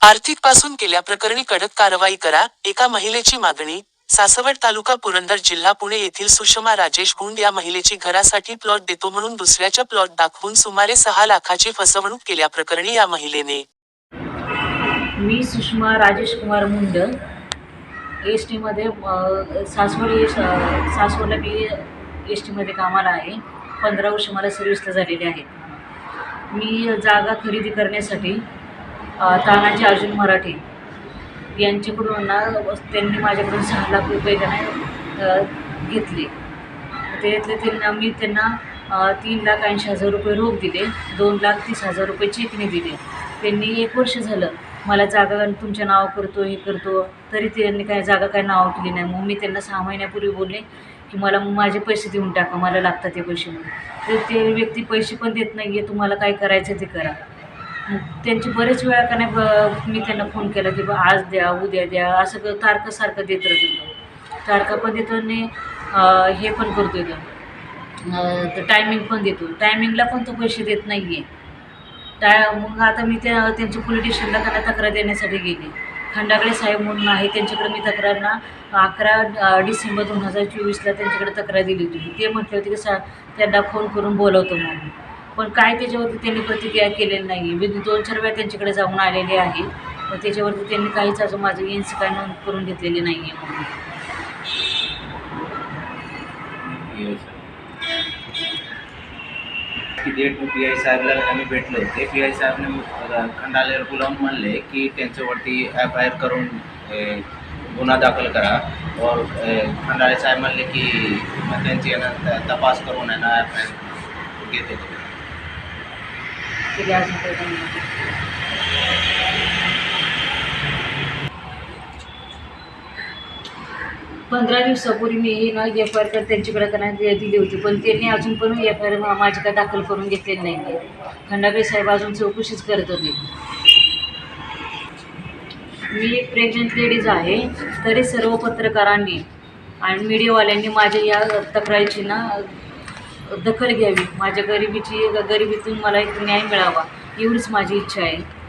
आर्थिकपासून केल्याप्रकरणी कडक कारवाई करा. एका महिलेची मागणी. सासवड तालुका पुरंदर जिल्हा पुणे येथील सुषमा राजेश गुंड या महिलेची घरासाठी प्लॉट देतो म्हणून दुसऱ्याच्या प्लॉट दाखवून सुमारे सहा लाखाची फसवणूक केल्याप्रकरणी या महिलेने. मी सुषमा राजेश कुमार मुंड. एस टीमध्ये सासवड सासवडला मी एस टीमध्ये कामाला आहे. पंधरा वर्ष मला सर्विसला झालेली आहेत मी जागा खरेदी करण्यासाठी तानाजी अर्जुन मराठे यांच्याकडून ना त्यांनी माझ्याकडून सहा लाख रुपये त्यांना ते घेतले त्यांना मी त्यांना तीन लाख ऐंशी हजार रुपये रोख दिले दोन लाख तीस हजार रुपये चेकने दिले. त्यांनी एक वर्ष झालं मला जागा तुमच्या नाव करतो हे करतो तरी त्यांनी काय जागा काय नाव केली नाही. मग मी त्यांना सहा महिन्यापूर्वी बोलले की मला माझे पैसे देऊन टाका मला लागतात ते पैसे म्हणून तर ते व्यक्ती पैसे पण देत नाही आहे तुम्हाला काय करायचं ते करा. त्यांची बरेच वेळा का नाही ब- मी त्यांना फोन केला की बा आज द्या उद्या द्या. असं क- तारखं सारखं देत राहतो तारखा पण देतो आणि हे पण करतो तर टायमिंग पण देतो. टायमिंगला पण तो पैसे देत नाही आहे त्या मग आता मी त्या त्यांच्या पोलीस स्टेशनला त्यांना तक्रार देण्यासाठी गेली. खंडागळे साहेब म्हणून आहे त्यांच्याकडे मी तक्रार ना अकरा डिसेंबर दोन हजार चोवीसला त्यांच्याकडे तक्रार दिली होती. ते म्हटले होते की सा त्यांना फोन करून बोलवतो म्हणून. पण काय त्याच्यावरती त्यांनी प्रतिक्रिया केलेली नाही मी दोन चार वेळा त्यांच्याकडे जाऊन आलेले आहे. पण त्याच्यावरती त्यांनी काहीच अजून माझं एन काय नोंद करून घेतलेली नाही आहे म्हणून की पी आय साहेबला आम्ही भेटलो ते पी आय साहेबने खंडालेला बोलावून म्हणले की त्यांच्यावरती एफ आय आर करून गुन्हा दाखल करा. और खंडाळे साहेब म्हणले की मग त्यांची तपास करून आहे ना एफ आय आर घेते केले अजून पंधरा दिवसापूर्वी मी ही ना एफ आय आर त्यांच्याकडे त्यांना दिली होती पण त्यांनी अजून पण एफ आय आर माझ्याकडे दाखल करून घेतलेली नाही. खंडाबे साहेब अजून चौकशीच करत होते. मी एक प्रेग्नंट लेडीज आहे तरी सर्व पत्रकारांनी आणि मीडियावाल्यांनी माझ्या या तक्रारीची ना दखल घ्यावी. माझ्या गरिबीची गरिबीतून मला एक न्याय मिळावा एवढीच माझी इच्छा आहे.